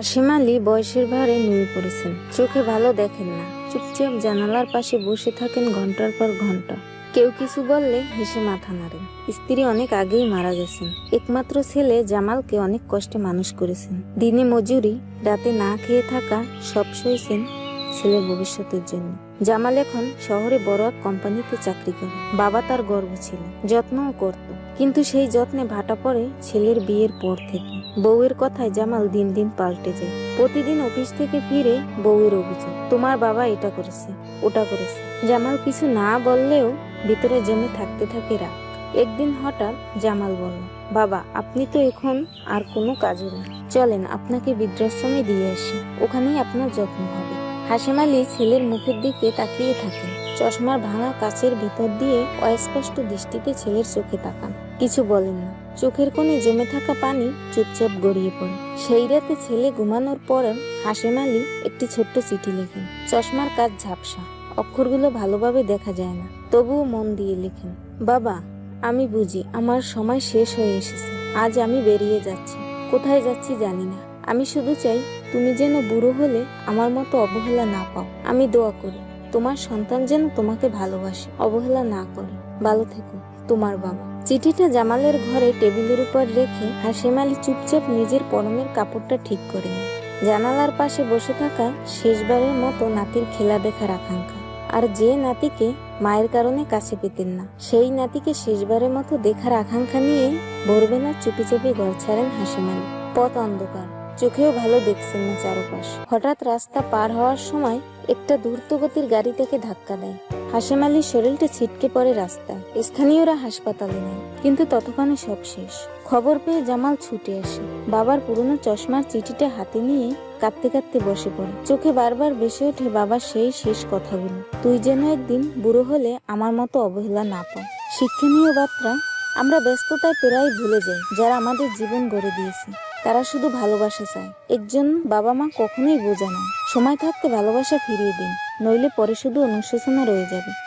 হাসিম আলী বয়সের ভারে নেমে পড়েছেন। চোখে ভালো দেখেন না। চুপচাপ জানালার পাশে বসে থাকেন ঘণ্টার পর ঘণ্টা। কেউ কিছু বললে হেসে মাথা নাড়েন। স্ত্রী অনেক আগেই মারা গেছেন। একমাত্র ছেলে জামালকে অনেক কষ্টে মানুষ করেছেন। দিনে মজুরি, রাতে না খেয়ে থাকা সব সইছেন ছেলের ভবিষ্যতের জন্য। জামাল এখন শহরে বড় এক কোম্পানিতে চাকরি করে। বাবা তার গর্ব ছিল যত্নও করত। কিন্তু সেই যত্নে ভাটা পড়ে ছেলের বিয়ের পর থেকে। বউয়ের কথায় জামাল দিন দিন পাল্টে যায়। প্রতিদিন অফিস থেকে ফিরে বউয়ের অভিযোগ, তোমার বাবা এটা করেছে, ওটা করেছে। জামাল কিছু না বললেও ভিতরে জমে থাকতে থাকে রাগ। একদিন হঠাৎ জামাল বলল, বাবা, আপনি তো এখন আর কোনো কাজে নেই। চলেন, আপনাকে বৃদ্ধাশ্রমে দিয়ে আসি। ওখানেই আপনার যত্ন হবে। হাসিম আলী ছেলের মুখের দিকে তাকিয়ে থাকে। চশমার ভাঙা কাচের ভিতর দিয়ে অস্পষ্ট দৃষ্টিতে ছেলের চোখে তাকান। কিছু বলেন না। চোখের কোণে জমে থাকা পানি চুপচাপ গড়িয়ে পড়ে। সেই রাতে ছেলে ঘুমানোর পর হাসিম আলী একটি ছোট্ট চিঠি লেখেন। চশমার কাজ ঝাপসা। অক্ষরগুলো ভালোভাবে দেখা যায় না। তবুও মন দিয়ে লেখেন, বাবা, আমি বুঝি, আমার সময় শেষ হয়ে এসেছে। আজ আমি বেরিয়ে যাচ্ছি। কোথায় যাচ্ছি জানি না। আমি শুধু চাই তুমি যেন বুড়ো হলে আমার মতো অবহেলা না পাও। আমি দোয়া করি, তোমার সন্তান যেন তোমাকে ভালোবাসে, অবহেলা না করে। ভালো থেকো, তোমার বাবা। চিঠিটা জামালের ঘরে টেবিলের উপর রেখে হাসিম আলী চুপচাপ নিজের পরমের কাপড়টা ঠিক করে নেয় জানালার পাশে বসে থাকা শেষবারের মতো নাতির খেলা দেখার আকাঙ্ক্ষা। আর যে নাতিকে মায়ের কারণে কাছে পেতেন না, সেই নাতিকে শেষবারের মতো দেখার আকাঙ্ক্ষা নিয়ে ভোরবেলা চুপি চুপি ঘর ছাড়েন হাসিম আলী পথ অন্ধকার। চোখেও ভালো দেখছেন না চারপাশ। হঠাৎ রাস্তা পার হওয়ার সময় একটা দ্রুতগতির গাড়ি থেকে ধাক্কা দেয়। হাসিম আলীর শরীরটা ছিটকে পড়ে রাস্তায় স্থানীয়রা হাসপাতালে নেয়, কিন্তু ততক্ষণে সব শেষ। খবর পেয়ে জামাল ছুটে আসে। বাবার পুরনো চশমার চিঠিটা হাতে নিয়ে কাঁদতে কাঁদতে বসে পড়ে। চোখে বারবার বেসে ওঠে বাবার সেই শেষ কথাগুলো। তুই যেন একদিন বুড়ো হলে আমার মতো অবহেলা না পাও শিক্ষণীয় বার্তা, আমরা ব্যস্ততায় প্রায় ভুলে যাই, যারা আমাদের জীবন গড়ে দিয়েছে। তারা শুধু ভালোবাসা চায়। একজন বাবা মা কখনোই বোঝে না। সময় থাকতে ভালোবাসা ফিরিয়ে দিন, নইলে পরে শুধু অনুশোচনা রয়ে যাবে।